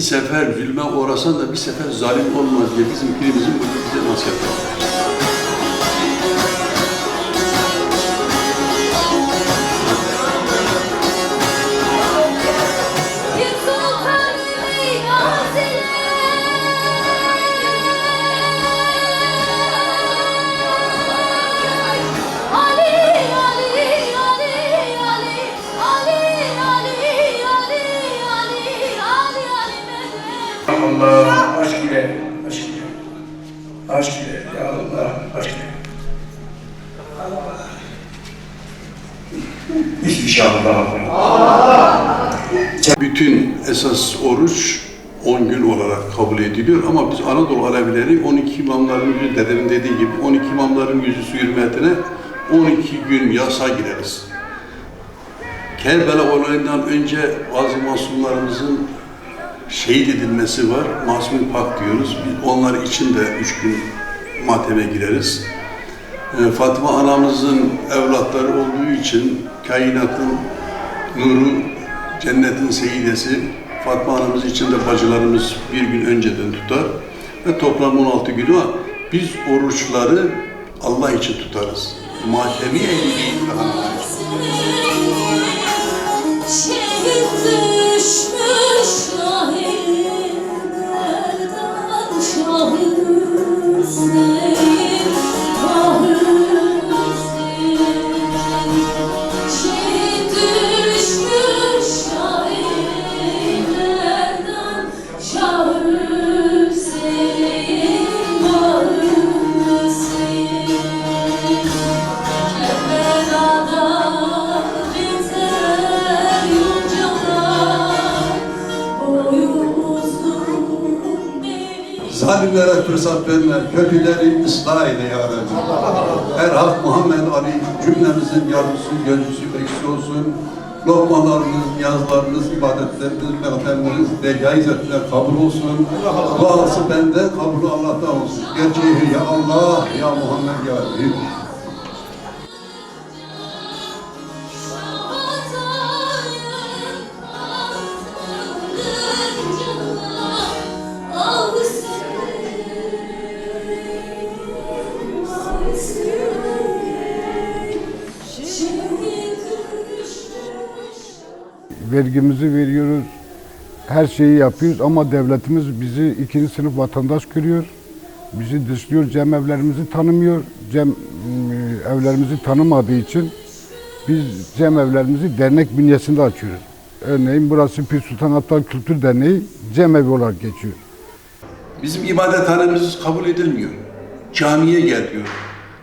sefer zulme uğrasan da bir sefer zalim olma diye bizim pirimizin burada bize nasihat yaptı. Ali Allah aşk ile, aşk ile, aşk ile, ya Allah aşk ile. Allah'a Bütün esas oruç 10 gün olarak kabul ediliyor ama biz Anadolu Alevileri 12 imamların yüzü, dedemin dediği gibi 12 imamların yüzüsü hürmetine 12 gün yasa gireriz. Kerbela olayından önce bazı masumlarımızın şehit edilmesi var. Masum Pak diyoruz. Onlar için de üç gün mateme gireriz. Ee, Fatıma anamızın evlatları olduğu için kainatın nuru, cennetin seyidesi Fatma anamız için de bacılarımız bir gün önceden tutar ve toplam 16 günü var. Biz oruçları Allah için tutarız. Matemi eyleyip Zalimlere fırsat verme, kötüleri ıslah eyle ya Rabbi. Her hak Muhammed Ali cümlemizin yardımcısı, gözcüsü, bekçisi olsun. Lokmalarınız, niyazlarınız, ibadetleriniz, mehterleriniz, deca hizmetler kabul olsun. Duası benden, kabulü Allah'tan olsun. Gerçeği ya Allah, ya Muhammed ya Rabbi. Vergimizi veriyoruz, her şeyi yapıyoruz ama devletimiz bizi ikinci sınıf vatandaş görüyor. Bizi dışlıyor, cemevlerimizi tanımıyor. Cem evlerimizi tanımadığı için biz cemevlerimizi dernek bünyesinde açıyoruz. Örneğin burası Pir Sultan Attal Kültür Derneği cemevi olarak geçiyor. Bizim ibadethanemiz kabul edilmiyor. Camiye gel diyor.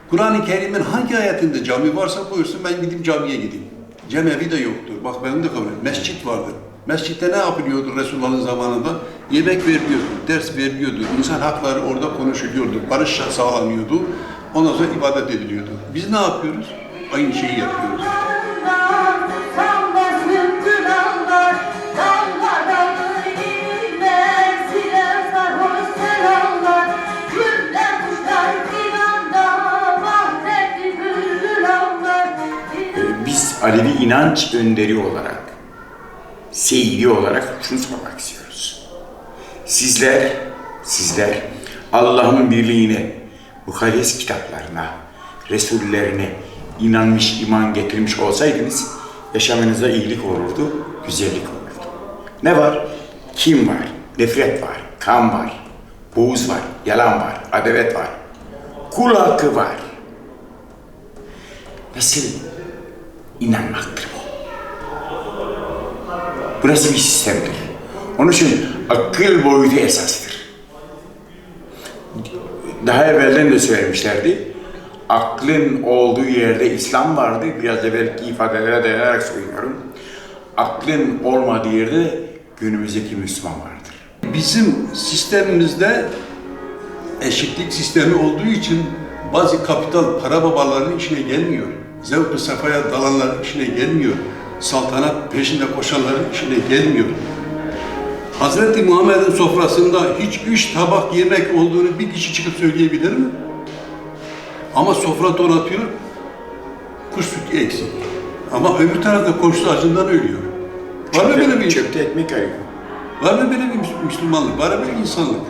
Kur'an-ı Kerim'in hangi ayetinde cami varsa buyursun ben gideyim camiye gideyim. Cemevi de yoktur. Bak benim de kabul. Mescit vardır. Mescitte ne yapılıyordu Resulullah'ın zamanında? Yemek veriliyordu, ders veriliyordu, insan hakları orada konuşuluyordu, barış sağlanıyordu. Ondan sonra ibadet ediliyordu. Biz ne yapıyoruz? Aynı şeyi yapıyoruz. Alevi inanç önderi olarak, seyidi olarak şunu sormak istiyoruz. Sizler, sizler Allah'ın birliğine, mukaddes kitaplarına, Resullerine inanmış, iman getirmiş olsaydınız yaşamınızda iyilik olurdu, güzellik olurdu. Ne var? Kim var? Nefret var, kan var, boğuz var, yalan var, adalet var, kul hakkı var. Nasıl inanmaktır bu? Bu nasıl bir sistemdir? Onun için akıl boyutu esastır. Daha evvelden de söylemişlerdi. Aklın olduğu yerde İslam vardı. Biraz evvelki ifadelere dayanarak söylüyorum. Aklın olmadığı yerde günümüzdeki Müslüman vardır. Bizim sistemimizde eşitlik sistemi olduğu için bazı kapital para babalarının işine gelmiyor. Zevk-ı sefaya dalanların işine gelmiyor. Saltanat peşinde koşanların işine gelmiyor. Hazreti Muhammed'in sofrasında hiç üç tabak yemek olduğunu bir kişi çıkıp söyleyebilir mi? Ama sofra donatıyor, kuş sütü eksik. Ama öbür tarafta komşusu acından ölüyor. Var mı böyle bir Çöpte ekmek arıyor. Var mı böyle bir Müs- Müslümanlık? Var mı böyle insanlık?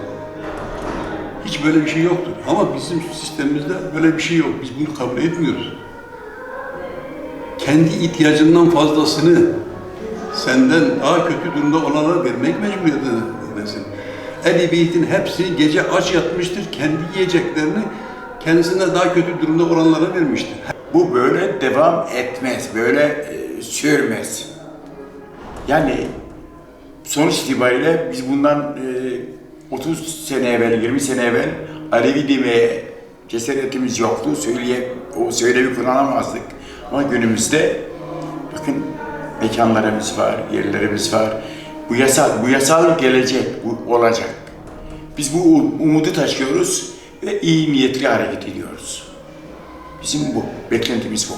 Hiç böyle bir şey yoktur. Ama bizim sistemimizde böyle bir şey yok. Biz bunu kabul etmiyoruz. Kendi ihtiyacından fazlasını senden daha kötü durumda olanlara vermek mecburiyetindesin. Ehl-i Beyt'in hepsi gece aç yatmıştır. Kendi yiyeceklerini kendisinden daha kötü durumda olanlara vermiştir. Bu böyle devam etmez, böyle e, sürmez. Yani sonuç itibariyle biz bundan e, 30 sene evvel, 20 sene evvel Alevi demeye cesaretimiz yoktu. Söyleye, o söylevi kullanamazdık. Ama günümüzde bakın mekanlarımız var, yerlerimiz var. Bu yasal, bu yasal gelecek, bu olacak. Biz bu umudu taşıyoruz ve iyi niyetli hareket ediyoruz. Bizim bu, beklentimiz bu.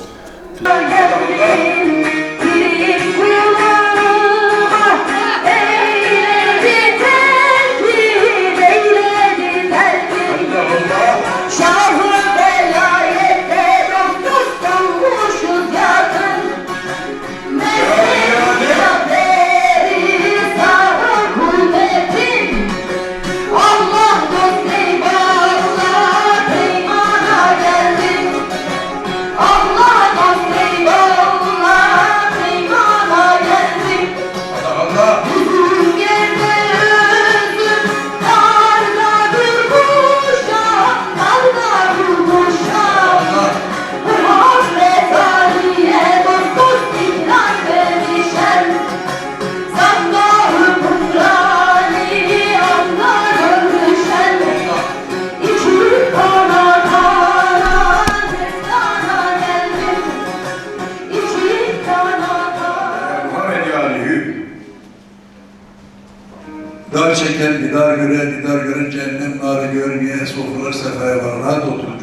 Dar çeken didar göre, didar göre cehennem narı görmeye sofralar sefaya var. Rahat.